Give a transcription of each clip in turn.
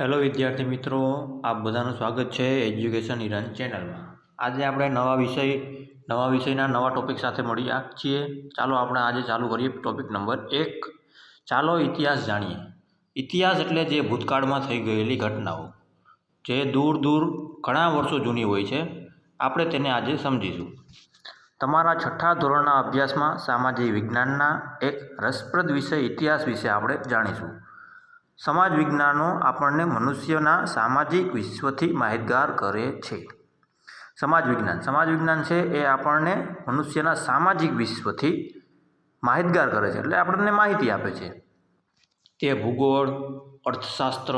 Hello વિદ્યાર્થી મિત્રો. આપ બધાનું સ્વાગત છે એજ્યુકેશન ઇરાન ચેનલમાં આજે આપણે નવા વિષય, નવા વિષયના નવા ટોપિક સાથે મળ્યા છીએ. ચાલો આપણે આજે ચાલુ કરીએ ટોપિક નંબર એક. ચાલો ઇતિહાસ જાણીએ. ઇતિહાસ એટલે જે ભૂતકાળમાં થઈ ગયેલી ઘટનાઓ, જે દૂર દૂર ઘણા વર્ષો જૂની હોય છે. આપણે તેને આજે સમજીશું. તમારા છઠ્ઠા ધોરણના અભ્યાસમાં સામાજિક વિજ્ઞાનના એક રસપ્રદ વિષય ઇતિહાસ વિશે આપણે જાણીશું. સમાજ વિજ્ઞાનો આપણને મનુષ્યના સામાજિક વિશ્વથી માહિતગાર કરે છે. સમાજ વિજ્ઞાન સમાજ વિજ્ઞાન છે એ આપણને મનુષ્યના સામાજિક વિશ્વથી માહિતગાર કરે છે. એટલે આપણને માહિતી આપે છે. તે ભૂગોળ, અર્થશાસ્ત્ર,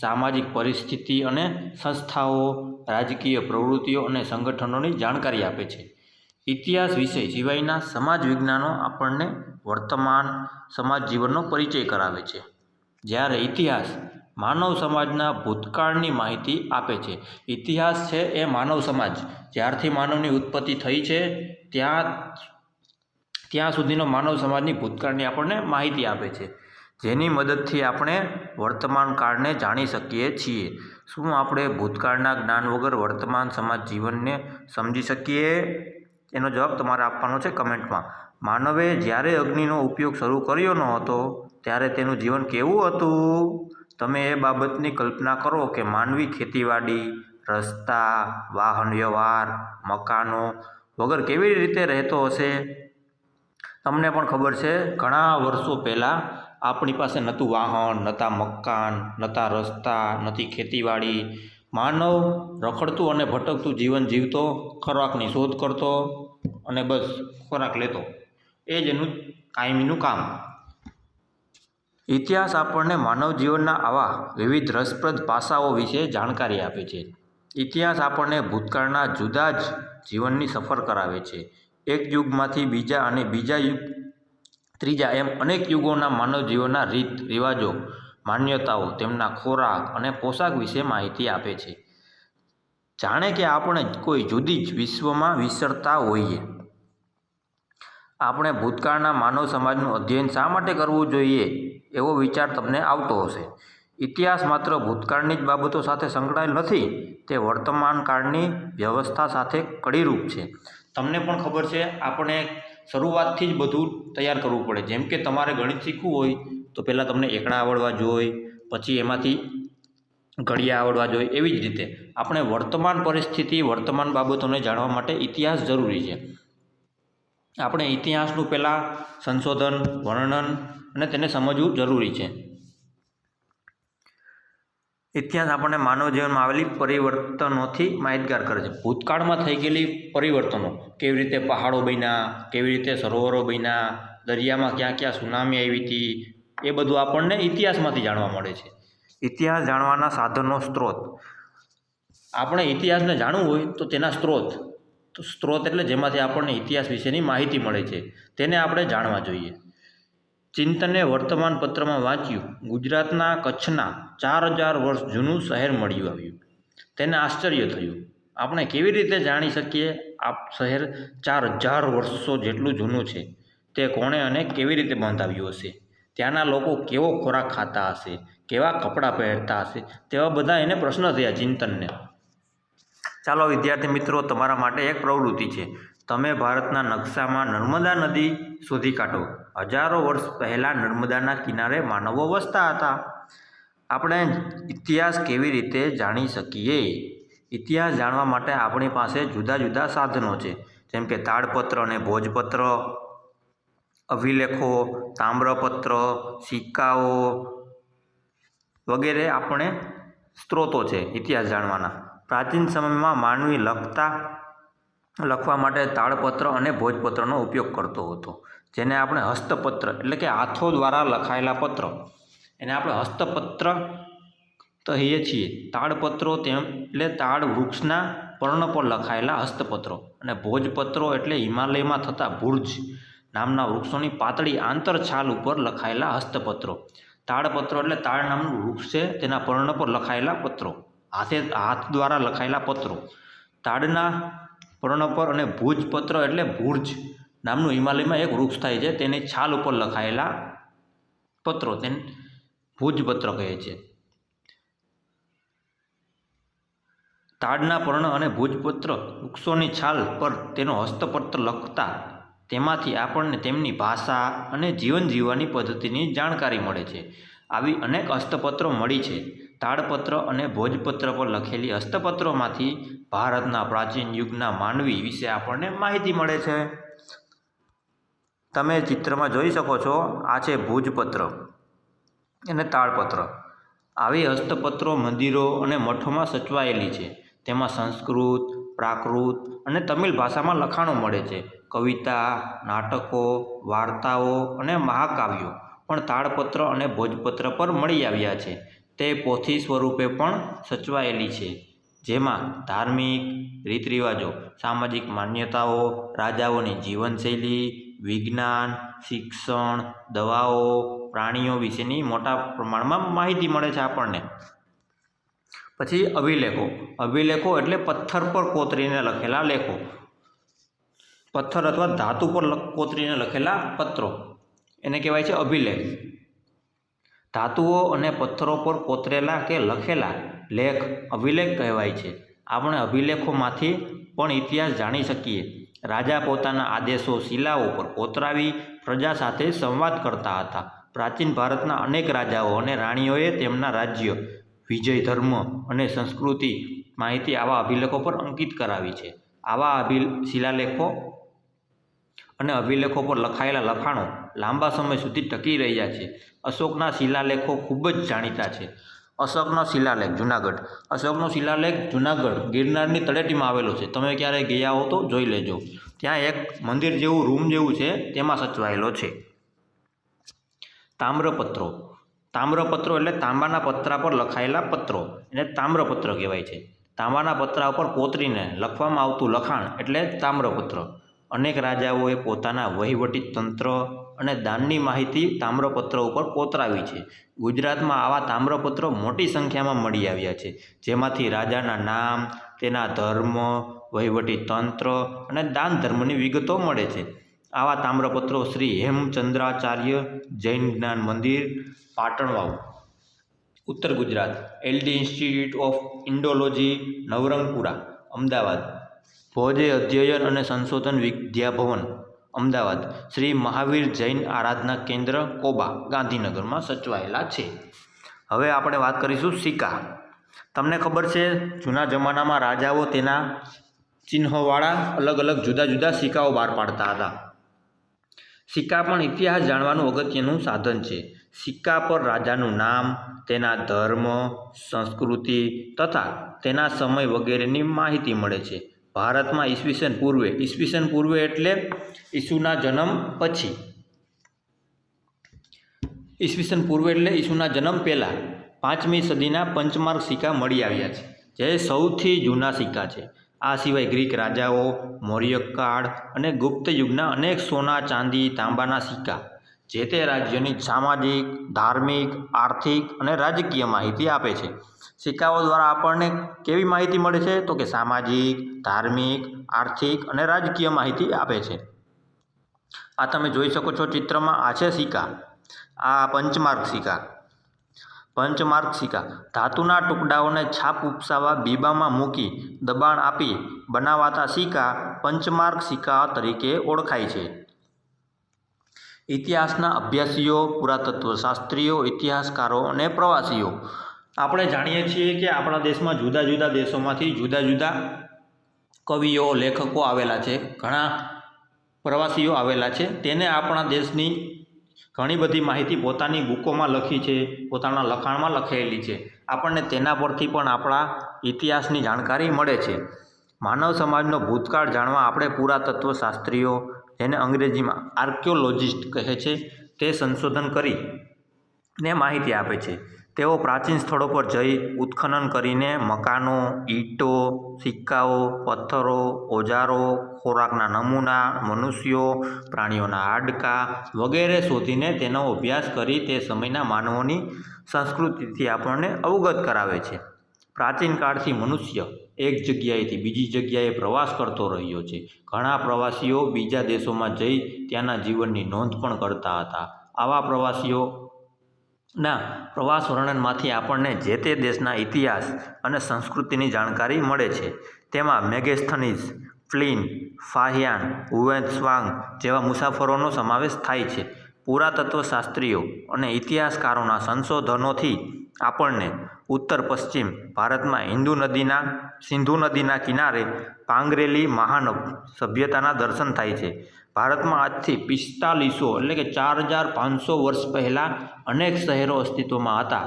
સામાજિક પરિસ્થિતિ અને સંસ્થાઓ, રાજકીય પ્રવૃત્તિઓ અને સંગઠનોની જાણકારી આપે છે. ઇતિહાસ વિષય સિવાયના સમાજ વિજ્ઞાનો આપણને વર્તમાન સમાજ જીવનનો પરિચય કરાવે છે. જ્યારે ઇતિહાસ માનવ સમાજના ભૂતકાળની માહિતી આપે છે. ઇતિહાસ છે એ માનવ સમાજ. જ્યારથી માનવની ઉત્પત્તિ થઈ છે, ત્યાં ત્યાં સુધીનો માનવ સમાજની ભૂતકાળની આપણને માહિતી આપે છે. જેની મદદથી આપણે વર્તમાન કાળને જાણી શકીએ છીએ. શું આપણે ભૂતકાળના જ્ઞાન વગર વર્તમાન સમાજ જીવનને સમજી શકીએ? એનો જવાબ તમારે આપવાનો છે કમેન્ટમાં. માનવે જ્યારે અગ્નિનો ઉપયોગ શરૂ કર્યો ન હતો ત્યારે તેનું જીવન કેવું હતું? તમે એ બાબતની કલ્પના કરો કે માનવી ખેતીવાડી, રસ્તા, વાહન વ્યવહાર, મકાનો વગર કેવી રીતે રહેતો હશે? તમને પણ ખબર છે, ઘણા વર્ષો પહેલાં આપણી પાસે નહોતું વાહન નહોતા મકાન નહોતા રસ્તા નહોતી ખેતીવાડી. માનવ રખડતું અને ભટકતું જીવન જીવતો, ખોરાકની શોધ કરતો અને બસ ખોરાક લેતો. એ જ એનું કાયમીનું કામ. ઇતિહાસ આપણને માનવ જીવનના આવા વિવિધ રસપ્રદ પાસાઓ વિશે જાણકારી આપે છે. ઇતિહાસ આપણને ભૂતકાળના જુદા જ જીવનની સફર કરાવે છે. એક યુગમાંથી બીજા અને બીજા યુગ, ત્રીજા એમ અનેક યુગોના માનવ જીવનના રીત, રિવાજો, માન્યતાઓ, તેમના ખોરાક અને પોશાક વિશે માહિતી આપે છે. જાણે કે આપણે કોઈ જુદી જ વિશ્વમાં વિસરતા હોઈએ. આપણે ભૂતકાળના માનવ સમાજનું અધ્યયન શા માટે કરવું જોઈએ? એવો વિચાર તમને આવતો હશે. ઇતિહાસ માત્ર ભૂતકાળની જ બાબતો સાથે સંકળાયેલ નથી, તે વર્તમાન કાળની વ્યવસ્થા સાથે કડીરૂપ છે. તમને પણ ખબર છે, આપણે શરૂઆતથી જ બધું તૈયાર કરવું પડે. જેમ કે તમારે ગણિત શીખવું હોય, તો પહેલાં તમને એકડા આવડવા જોઈએ પછી એમાંથી ઘડિયા આવડવા જોઈએ એવી જ રીતે. આપણે વર્તમાન પરિસ્થિતિ, વર્તમાન બાબતોને જાણવા માટે ઇતિહાસ જરૂરી છે. આપણે ઇતિહાસનું પહેલાં સંશોધન, વર્ણન અને તેને સમજવું જરૂરી છે. ઇતિહાસ આપણને માનવ જીવનમાં આવેલી પરિવર્તનોથી માહિતગાર કરે છે. ભૂતકાળમાં થઈ ગયેલી પરિવર્તનો કેવી રીતે પહાડો બન્યા કેવી રીતે સરોવરો બન્યા દરિયામાં ક્યાં ક્યાં સુનામી આવી હતી એ બધું આપણને ઇતિહાસમાંથી જાણવા મળે છે. ઇતિહાસ જાણવાના સાધનો સ્ત્રોત. આપણે ઇતિહાસને જાણવું હોય તો તેના સ્ત્રોત તો સ્ત્રોત એટલે જેમાંથી આપણને ઇતિહાસ વિશેની માહિતી મળે છે. તેને આપણે જાણવા જોઈએ. ચિંતને વર્તમાનપત્રમાં વાંચ્યું. ગુજરાતના કચ્છના ચાર હજાર વર્ષ જૂનું શહેર મળ્યું આવ્યું. તેને આશ્ચર્ય થયું. આપણે કેવી રીતે જાણી શકીએ આ શહેર ચાર હજાર વર્ષો જેટલું જૂનું છે? તે કોણે અને કેવી રીતે બંધાવ્યું હશે? ત્યાંના લોકો કેવો ખોરાક ખાતા હશે? કેવા કપડાં પહેરતા હશે? તેવા બધા એને પ્રશ્ન થયા ચિંતનને. ચાલો વિદ્યાર્થી મિત્રો, તમારા માટે એક પ્રવૃત્તિ છે. તમે ભારતના નકશામાં નર્મદા નદી શોધી કાઢો. હજારો વર્ષ પહેલાં નર્મદાના કિનારે માનવો વસતા હતા. આપણે ઇતિહાસ કેવી રીતે જાણી શકીએ? ઇતિહાસ જાણવા માટે આપણી પાસે જુદા જુદા સાધનો છે, જેમ કે તાડપત્ર અને ભોજપત્ર, અભિલેખો, તામ્રપત્ર, સિક્કાઓ વગેરે આપણે સ્ત્રોતો છે ઇતિહાસ જાણવાના. પ્રાચીન સમયમાં માનવી લખતા, લખવા માટે તાળપત્ર અને ભોજપત્રનો ઉપયોગ કરતો હતો. જેને આપણે હસ્તપત્ર એટલે કે હાથો દ્વારા લખાયેલા પત્ર. એને આપણે હસ્તપત્ર કહીએ છીએ. તાડપત્રો તેમ, એટલે તાડ વૃક્ષના પર્ણ પર લખાયેલા હસ્તપત્રો. અને ભોજપત્રો એટલે હિમાલયમાં થતા ભુર્જ નામના વૃક્ષોની પાતળી આંતરછાલ ઉપર લખાયેલા હસ્તપત્રો. તાડપત્રો એટલે તાડ નામનું વૃક્ષ છે તેના પર્ણ પર લખાયેલા પત્રો. હાથે, હાથ દ્વારા લખાયેલા પત્રો. તાડના પર્ણ પર અને ભુજપત્ર એટલે ભુર્જ. નામનું હિમાલયમાં એક વૃક્ષ થાય છે, તેની છાલ ઉપર લખાયેલા પત્રો, તેને ભુજપત્ર કહે છે. તાડના પર્ણ અને ભુજપત્ર વૃક્ષોની છાલ પર તેનો હસ્તપત્ર લખતા તેમાંથી આપણને તેમની ભાષા અને જીવન જીવવાની પદ્ધતિની જાણકારી મળે છે. આવી અનેક હસ્તપત્રો મળી છે. તાડપત્ર અને ભોજપત્ર પર લખેલી હસ્તપત્રોમાંથી ભારતના પ્રાચીન યુગના માનવી વિશે આપણને માહિતી મળે છે. તમે ચિત્રમાં જોઈ શકો છો, આ છે ભુજપત્ર અને તાળપત્ર આવી હસ્તપત્રો, મંદિરો અને મઠોમાં સચવાયેલી છે. તેમાં સંસ્કૃત, પ્રાકૃત અને તમિલ ભાષામાં લખાણો મળે છે. કવિતા, નાટકો, વાર્તાઓ અને મહાકાવ્યો પણ તાળપત્ર અને ભોજપત્ર પર મળી આવ્યા છે. તે પોથી સ્વરૂપે પણ સચવાયેલી છે. જેમાં ધાર્મિક રીત રિવાજો સામાજિક માન્યતાઓ, રાજાઓની જીવનશૈલી વિજ્ઞાન, શિક્ષણ, દવાઓ, પ્રાણીઓ વિશેની મોટા પ્રમાણમાં માહિતી મળે છે આપણને. પછી અભિલેખો. અભિલેખો એટલે પથ્થર પર કોતરીને લખેલા લેખો. પથ્થર અથવા ધાતુ પર કોતરીને લખેલા પત્રો. એને કહેવાય છે અભિલેખ. ધાતુઓ અને પથ્થરો પર કોતરેલા કે લખેલા લેખ અભિલેખ કહેવાય છે. આપણે અભિલેખોમાંથી પણ ઇતિહાસ જાણી શકીએ. રાજા પોતાના આદેશો શિલાઓ પર કોતરાવી પ્રજા સાથે સંવાદ કરતા હતા. પ્રાચીન ભારતના અનેક રાજાઓ અને રાણીઓએ તેમના રાજ્ય, વિજય ધર્મ અને સંસ્કૃતિ માહિતી આવા અભિલેખો પર અંકિત કરાવી છે. આવા અભિ શિલાલેખો અને અભિલેખો પર લખાયેલા લખાણો લાંબા સમય સુધી ટકી રહ્યા છે. અશોકના શિલાલેખો ખૂબ જ જાણીતા છે. અશોકનો શિલાલેખ, જુનાગઢ. અશોકનો શિલાલેખ, જુનાગઢ, ગિરનારની તળેટીમાં આવેલો છે. તમે ક્યારેય ગયા હો તો જોઈ લેજો. ત્યાં એક મંદિર જેવું, રૂમ જેવું છે, તેમાં સચવાયેલો છે. તામ્રપત્રો. તામ્રપત્રો એટલે તાંબાના પત્રા પર લખાયેલા પત્રો. એને તામ્રપત્ર કહેવાય છે. તાંબાના પત્રા ઉપર કોતરીને લખવામાં આવતું લખાણ એટલે તામ્રપત્ર. અનેક રાજાઓએ પોતાના વહીવટી તંત્ર અને દાનની માહિતી તામ્રપત્ર ઉપર કોતરાવી છે. ગુજરાતમાં આવા તામ્રપત્રો મોટી સંખ્યામાં મળી આવ્યા છે. જેમાંથી રાજાના નામ, તેના ધર્મ, વહીવટી તંત્ર અને દાન ધર્મની વિગતો મળે છે. આવા તામ્રપત્રો શ્રી હેમચંદ્રાચાર્ય જૈન જ્ઞાન મંદિર, પાટણવાવ. ઉત્તર Gujarat LD institute of Indology, Navrangpura, Ahmedabad. ભોજે અધ્યયન અને સંશોધન વિદ્યાભવન, અમદાવાદ. શ્રી મહાવીર જૈન આરાધના કેન્દ્ર, કોબા, ગાંધીનગરમાં સચવાયેલા છે. હવે આપણે વાત કરીશું સિક્કા. તમને ખબર છે, જૂના જમાનામાં રાજાઓ તેના ચિહ્નોવાળા અલગ અલગ જુદા જુદા સિક્કાઓ બહાર પાડતા હતા. સિક્કા પણ ઇતિહાસ જાણવાનું અગત્યનું સાધન છે. સિક્કા પર રાજાનું નામ, તેના ધર્મ, સંસ્કૃતિ તથા તેના સમય વગેરેની માહિતી મળે છે. ભારતમાં ઈસવીસન પૂર્વે. ઈસવીસન પૂર્વે એટલે ઈસુના જન્મ પછી. ઈસવીસન પૂર્વે એટલે ઈસુના જન્મ પહેલાં. પાંચમી સદીના પંચમાર્ગ સિક્કા મળી આવ્યા છે. જે સૌથી જૂના સિક્કા છે. આ સિવાય ગ્રીક રાજાઓ, મૌર્ય કાળ અને ગુપ્ત યુગના અનેક સોના, ચાંદી, તાંબાના સિક્કા જે તે રાજ્યની સામાજિક, ધાર્મિક, આર્થિક અને રાજકીય માહિતી આપે છે. સિક્કાઓ દ્વારા આપણને કેવી માહિતી મળે છે? તો કે સામાજિક, ધાર્મિક, આર્થિક અને રાજકીય માહિતી આપે છે. આ તમે જોઈ શકો છો ચિત્રમાં, આ છે સિક્કા. આ પંચમાર્ગ સિક્કા. પંચમાર્ગ સિક્કા. ધાતુના ટુકડાઓને છાપ ઉપસાવા બીબામાં મૂકી દબાણ આપી બનાવાતા સિક્કા પંચમાર્ગ સિક્કા તરીકે ઓળખાય છે. ઇતિહાસના અભ્યાસીઓ, પુરાતત્વશાસ્ત્રીઓ, ઇતિહાસકારો અને પ્રવાસીઓ આપણે જાણીએ છીએ કે આપણા દેશમાં જુદા જુદા દેશોમાંથી જુદા જુદા કવિઓ, લેખકો આવેલા છે, ઘણા પ્રવાસીઓ આવેલા છે. તેને આપણા દેશની ઘણી બધી માહિતી પોતાની બુકોમાં લખી છે, પોતાના લખાણમાં લખેલી છે. આપણને તેના પરથી પણ આપણા ઇતિહાસની જાણકારી મળે છે. માનવ સમાજનો ભૂતકાળ જાણવા આપણે પુરાતત્વ શાસ્ત્રીઓ જેને અંગ્રેજીમાં આર્કિયોલોજિસ્ટ કહે છે, તે સંશોધન કરી ને માહિતી આપે છે. તેઓ પ્રાચીન સ્થળો પર જઈ ઉત્ખનન કરીને મકાનો, ઈંટો, સિક્કાઓ, પથ્થરો, ઓજારો, ખોરાકના નમૂના, મનુષ્યો, પ્રાણીઓના હાડકાં વગેરે શોધીને તેનો અભ્યાસ કરી તે સમયના માનવોની સંસ્કૃતિથી આપણને અવગત કરાવે છે. પ્રાચીન કાળથી મનુષ્ય એક જગ્યાએથી બીજી જગ્યાએ પ્રવાસ કરતો રહ્યો છે. ઘણા પ્રવાસીઓ બીજા દેશોમાં જઈ ત્યાંના જીવનની નોંધ પણ કરતા હતા. આવા પ્રવાસીઓ ના, પ્રવાસ વર્ણનમાંથી આપણને જે તે દેશના ઇતિહાસ અને સંસ્કૃતિની જાણકારી મળે છે. તેમાં મેગેસ્થનીઝ, ફ્લિન, ફાહિયાન સ્વાંગ જેવા મુસાફરોનો સમાવેશ થાય છે. પુરાતત્વશાસ્ત્રીઓ અને ઇતિહાસકારોના સંશોધનોથી આપણને ઉત્તર પશ્ચિમ ભારતમાં હિન્દુ નદીના, સિંધુ નદીના કિનારે પાંગરેલી મહાનવ સભ્યતાના દર્શન થાય છે. ભારતમાં આજથી પિસ્તાલીસો એટલે કે ચાર હજાર પાંચસો વર્ષ પહેલાં અનેક શહેરો અસ્તિત્વમાં હતા.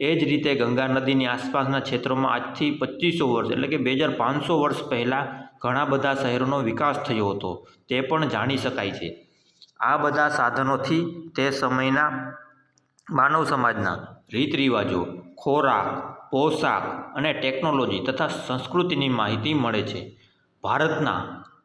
એ જ રીતે ગંગા નદીની આસપાસના ક્ષેત્રોમાં આજથી પચીસો વર્ષ એટલે કે બે હજાર પાંચસો વર્ષ પહેલાં ઘણા બધા શહેરોનો વિકાસ થયો હતો. તે પણ જાણી શકાય છે. આ બધા સાધનોથી તે સમયના માનવ સમાજના રીત રિવાજો, ખોરાક, પોશાક અને ટેકનોલોજી તથા સંસ્કૃતિની માહિતી મળે છે. ભારતના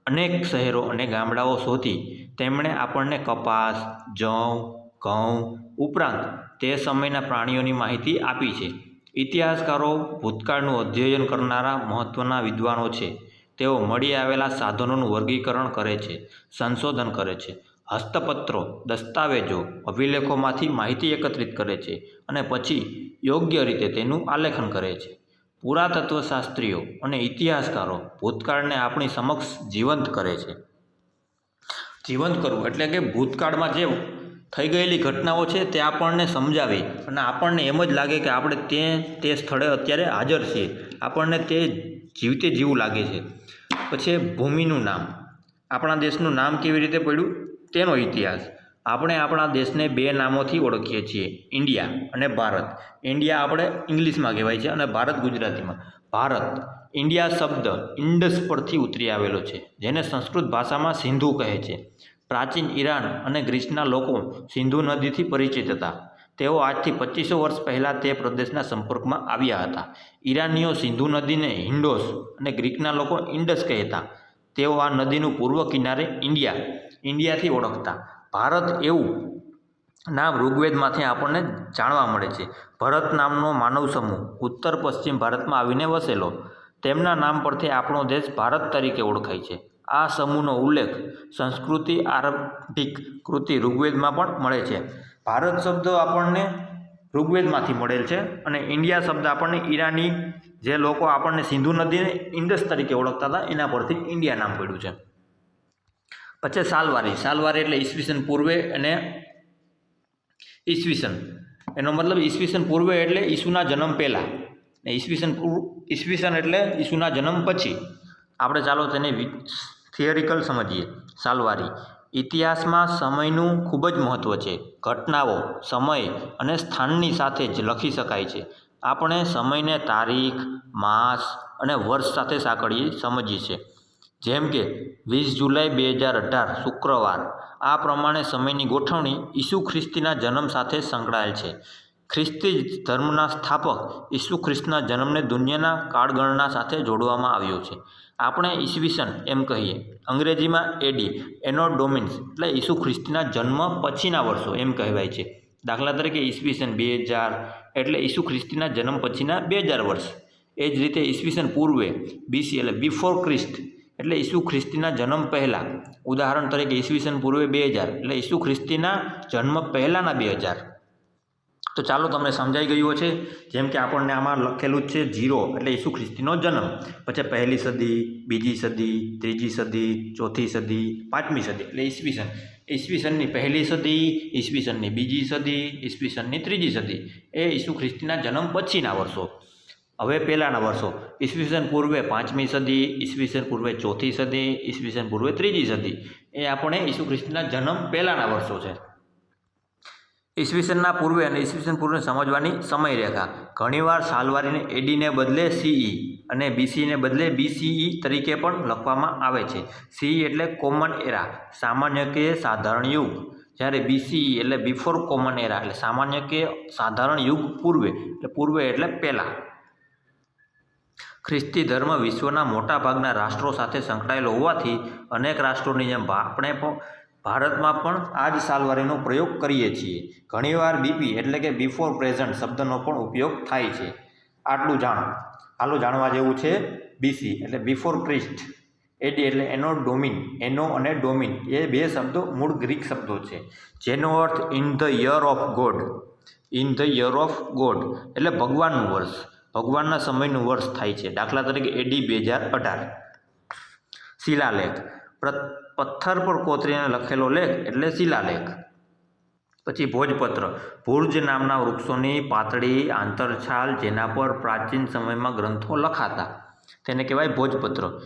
અનેક શહેરો અને ગામડાઓ શોધી તેમણે આપણને કપાસ, જવ, ઘઉં ઉપરાંત તે સમયના પ્રાણીઓની માહિતી આપી છે. ઇતિહાસકારો ભૂતકાળનું અધ્યયન કરનારા મહત્ત્વના વિદ્વાનો છે. તેઓ મળી આવેલા સાધનોનું વર્ગીકરણ કરે છે, સંશોધન કરે છે, હસ્તપત્રો, દસ્તાવેજો, અભિલેખોમાંથી માહિતી એકત્રિત કરે છે અને પછી યોગ્ય રીતે તેનું આલેખન કરે છે. પુરાતત્વશાસ્ત્રીઓ અને ઇતિહાસકારો ભૂતકાળને આપણી સમક્ષ જીવંત કરે છે. જીવંત કરવું એટલે કે ભૂતકાળમાં જે થઈ ગયેલી ઘટનાઓ છે તે આપણને સમજાવી અને આપણને એમ જ લાગે કે આપણે તે તે સ્થળે અત્યારે હાજર છીએ. આપણને તે જીવતે જીવું લાગે છે. પછી ભૂમિનું નામ. આપણા દેશનું નામ કેવી રીતે પડ્યું? તેનો ઇતિહાસ. આપણે આપણા દેશને બે નામોથી ઓળખીએ છીએ, ઇન્ડિયા અને ભારત. ઇન્ડિયા આપણે ઇંગ્લિશમાં કહેવાય છે અને ભારત ગુજરાતીમાં. ભારત, ઇન્ડિયા શબ્દ ઇન્ડસ પરથી ઉતરી આવેલો છે, જેને સંસ્કૃત ભાષામાં સિંધુ કહે છે. પ્રાચીન ઈરાન અને ગ્રીસના લોકો સિંધુ નદીથી પરિચિત હતા. તેઓ આજથી પચીસો વર્ષ પહેલાં તે પ્રદેશના સંપર્કમાં આવ્યા હતા. ઈરાનીઓ સિંધુ નદીને હિન્ડોસ અને ગ્રીકના લોકો ઇન્ડસ કહેતા. તેઓ આ નદીનું પૂર્વ કિનારે ઇન્ડિયા, ઇન્ડિયાથી ઓળખતા. ભારત એવું નામ ઋગ્વેદમાંથી આપણને જાણવા મળે છે. ભરત નામનો માનવ સમૂહ ઉત્તર પશ્ચિમ ભારતમાં આવીને વસેલો. તેમના નામ પરથી આપણો દેશ ભારત તરીકે ઓળખાય છે. આ સમૂહનો ઉલ્લેખ સંસ્કૃતિ આરંભિક કૃતિ ઋગ્વેદમાં પણ મળે છે. ભારત શબ્દ આપણને ઋગ્વેદમાંથી મળેલ છે અને ઇન્ડિયા શબ્દ આપણને ઈરાની જે લોકો આપણને સિંધુ નદીને ઇન્ડસ તરીકે ઓળખતા હતા, એના પરથી ઇન્ડિયા નામ પડ્યું છે. પછી સાલવારી. સાલવારી એટલે ઈસવીસન પૂર્વે અને ઈસવીસન. એનો મતલબ ઈસવીસન પૂર્વે એટલે ઈસુના જન્મ પહેલાં. ને ઈસવીસન ઈસવીસન એટલે ઈસુના જન્મ પછી. આપણે ચાલો તેને થિયરિકલ સમજીએ. સાલવારી. ઇતિહાસમાં સમયનું ખૂબ જ મહત્ત્વ છે. ઘટનાઓ, સમય અને સ્થાનની સાથે જ લખી શકાય છે. આપણે સમયને તારીખ, માસ અને વર્ષ સાથે સાંકળીએ, સમજીએ છીએ. જેમ કે વીસ જુલાઈ બે હજાર અઢાર, શુક્રવાર. આ પ્રમાણે સમયની ગોઠવણી ઈસુ ખ્રિસ્તીના જન્મ સાથે સંકળાયેલ છે. ખ્રિસ્તી ધર્મના સ્થાપક ઈસુ ખ્રિસ્તના જન્મને દુનિયાના કાળગણના સાથે જોડવામાં આવ્યો છે. આપણે ઈસવીસન એમ કહીએ. અંગ્રેજીમાં એડી, એનો ડોમિન્સ, એટલે ઈસુ ખ્રિસ્તીના જન્મ પછીના વર્ષો એમ કહેવાય છે. દાખલા તરીકે ઈસવીસન બે હજાર, એટલે ઈસુ ખ્રિસ્તીના જન્મ પછીના બે હજાર વર્ષ. એ જ રીતે ઈસવીસન પૂર્વે બીસી એટલે બિફોર ક્રિસ્ટ એટલે ઈસુ ખ્રિસ્તીના જન્મ પહેલાં. ઉદાહરણ તરીકે ઈસવીસન પૂર્વે બે હજાર. એટલે ઈસુ ખ્રિસ્તીના જન્મ પહેલાંના બે હજાર. તો ચાલો તમને સમજાઈ ગયું છે જેમ કે આપણને આમાં લખેલું જ છે જીરો એટલે ઈસુ ખ્રિસ્તીનો જન્મ. પછી પહેલી સદી, બીજી સદી, ત્રીજી સદી, ચોથી સદી, પાંચમી સદી, એટલે ઈસવીસન. ઈસવીસનની પહેલી સદી, ઈસવીસનની બીજી સદી, ઈસવીસનની ત્રીજી સદી. એ ઈસુ ખ્રિસ્તીના જન્મ પછીના વર્ષો. હવે પહેલાંના વર્ષો, ઈસવીસન પૂર્વે પાંચમી સદી, ઈસવીસન પૂર્વે ચોથી સદી, ઈસવીસન પૂર્વે ત્રીજી સદી. એ આપણે ઈસુ ખ્રિસ્તના જન્મ પહેલાંના વર્ષો છે. ઈસવીસનના પૂર્વે અને ઈસવીસન પૂર્વે સમજવાની સમયરેખા. ઘણીવાર સાલવારીને એડીને બદલે સીઈ અને બીસીને બદલે બીસીઈ તરીકે પણ લખવામાં આવે છે. સીઈ એટલે કોમન એરા, સામાન્ય કે સાધારણ યુગ. જ્યારે બીસીઈ એટલે બિફોર કોમન એરા એટલે સામાન્ય કે સાધારણ યુગ પૂર્વે. એટલે પૂર્વે એટલે પહેલાં. ખ્રિસ્તી ધર્મ વિશ્વના મોટાભાગના રાષ્ટ્રો સાથે સંકળાયેલો હોવાથી અનેક રાષ્ટ્રોની જેમ આપણે પણ ભારતમાં પણ આ જ સાલવારીનો પ્રયોગ કરીએ છીએ. ઘણીવાર બીપી એટલે કે બિફોર પ્રેઝન્ટ શબ્દનો પણ ઉપયોગ થાય છે. આટલું જાણો. આટલું જાણવા જેવું છે બીસી એટલે બિફોર ક્રિસ્ટ એડી એટલે એનો ડોમિન. એનો અને ડોમિન. એ બે શબ્દો મૂળ ગ્રીક શબ્દો છે. જેનો અર્થ in the year of God in the year of God એટલે ભગવાનનું વર્ષ. ભગવાનના સમયનું વર્ષ થાય છે. દાખલા તરીકે એડી બે હજાર અઢાર. શિલાલેખ. પથ્થર પર કોતરીને લખેલો લેખ એટલે શિલાલેખ. પછી ભોજપત્ર. ભુર્જ નામના વૃક્ષોની પાતળી આંતરછાલ જેના પર પ્રાચીન સમયમાં ગ્રંથો લખાતા. તેને કહેવાય ભોજપત્ર.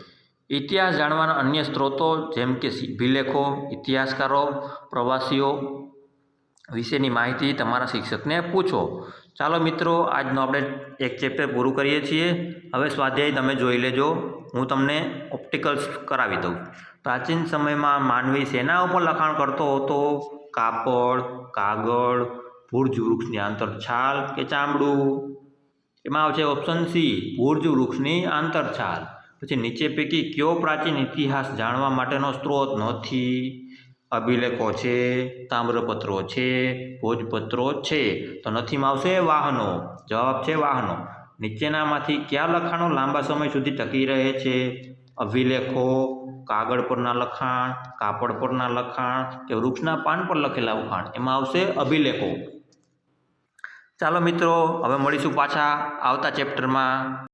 ઇતિહાસ જાણવાના અન્ય સ્ત્રોતો જેમ કે અભિલેખો, ઇતિહાસકારો, પ્રવાસીઓ વિશેની માહિતી તમારા શિક્ષકને પૂછો. ચાલો મિત્રો, આજનો આપણે એક ચેપ્ટર પૂરું કરીએ છીએ. હવે સ્વાધ્યાય તમે જોઈ લેજો. હું તમને ઓપ્ટિકલ્સ કરાવી દઉં. પ્રાચીન સમયમાં માનવી શેના ઉપર લખાણ કરતો હતો, કાપડ, કાગળ, ભુર્જ વૃક્ષની આંતરછાલ કે ચામડું. એમાં આવશે ઓપ્શન સી ભુર્જ વૃક્ષની આંતરછાલ પછી નીચે પૈકી કયો પ્રાચીન ઇતિહાસ જાણવા માટેનો સ્ત્રોત નથી? અભિલેખો છે, તામ્રપત્રો છે, ભોજપત્રો છે. તો નથીમાં આવશે વાહનો? જવાબ છે વાહનો. નીચેનામાંથી કયા લખાણો લાંબા સમય સુધી ટકી રહે છે? અભિલેખો, કાગળ પરના લખાણ, કાપડ પરના લખાણ કે વૃક્ષના પાન પર લખેલા લખાણ એમાં આવશે અભિલેખો. ચાલો મિત્રો, હવે મળીશું પાછા આવતા ચેપ્ટરમાં